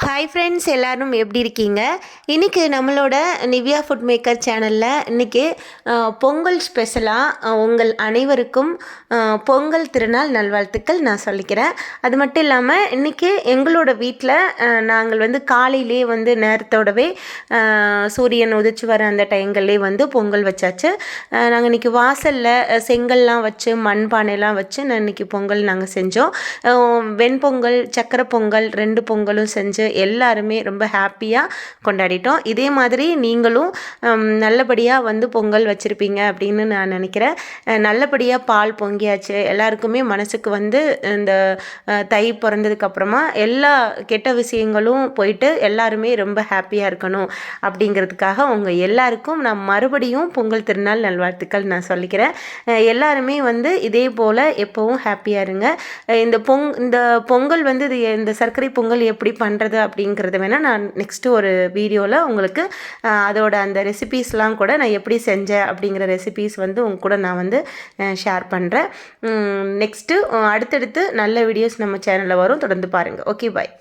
Hi friends எல்லோரும் எப்படி இருக்கீங்க? இன்றைக்கி நம்மளோட நிவ்யா ஃபுட் மேக்கர் சேனலில் இன்றைக்கி பொங்கல் ஸ்பெஷலாக உங்கள் அனைவருக்கும் பொங்கல் திருநாள் நல்வாழ்த்துக்கள் நான் சொல்லிக்கிறேன். அது மட்டும் இல்லாமல் இன்றைக்கி எங்களோட வீட்டில் நாங்கள் வந்து காலையிலே வந்து நேரத்தோடவே சூரியன் உதிச்சு வர அந்த டைங்கள்லேயே வந்து பொங்கல் வச்சாச்சு. நாங்கள் இன்றைக்கி வாசலில் செங்கல்லாம் வச்சு மண்பானைலாம் வச்சு நான் இன்றைக்கி பொங்கல் நாங்கள் செஞ்சோம். வெண்பொங்கல் சக்கரை பொங்கல் ரெண்டு பொங்கலும் செஞ்சு எல்லாருமே ரொம்ப ஹாப்பியாக கொண்டாடிட்டோம். இதே மாதிரி நீங்களும் நல்லபடியாக வந்து பொங்கல் வச்சுருப்பீங்க அப்படின்னு நான் நினைக்கிறேன். நல்லபடியாக பால் பொங்கியாச்சு. எல்லாருக்குமே மனசுக்கு வந்து இந்த தை பிறந்ததுக்கு அப்புறமா எல்லா கெட்ட விஷயங்களும் போயிட்டு எல்லாருமே ரொம்ப ஹாப்பியாக இருக்கணும் அப்படிங்கிறதுக்காக உங்கள் எல்லாருக்கும் நான் மறுபடியும் பொங்கல் திருநாள் நல்வாழ்த்துக்கள் நான் சொல்லிக்கிறேன். எல்லாருமே வந்து இதே போல் எப்போவும் ஹாப்பியாக இருங்க. இந்த பொங் இந்த பொங்கல் வந்து இது இந்த சர்க்கரை பொங்கல் எப்படி பண்ணுறது அப்படிங்கிறத வேணால் நான் நெக்ஸ்ட்டு ஒரு வீடியோவில் உங்களுக்கு அதோட அந்த ரெசிபீஸ்லாம் கூட நான் எப்படி செஞ்சேன் அப்படிங்கிற ரெசிபீஸ் வந்து உங்க கூட நான் வந்து வந்து ஷேர் பண்ணுறேன் நெக்ஸ்ட்டு அடுத்தடுத்து நல்ல வீடியோஸ் நம்ம சேனலில் வரும். தொடர்ந்து பாருங்கள் ஓகே பாய்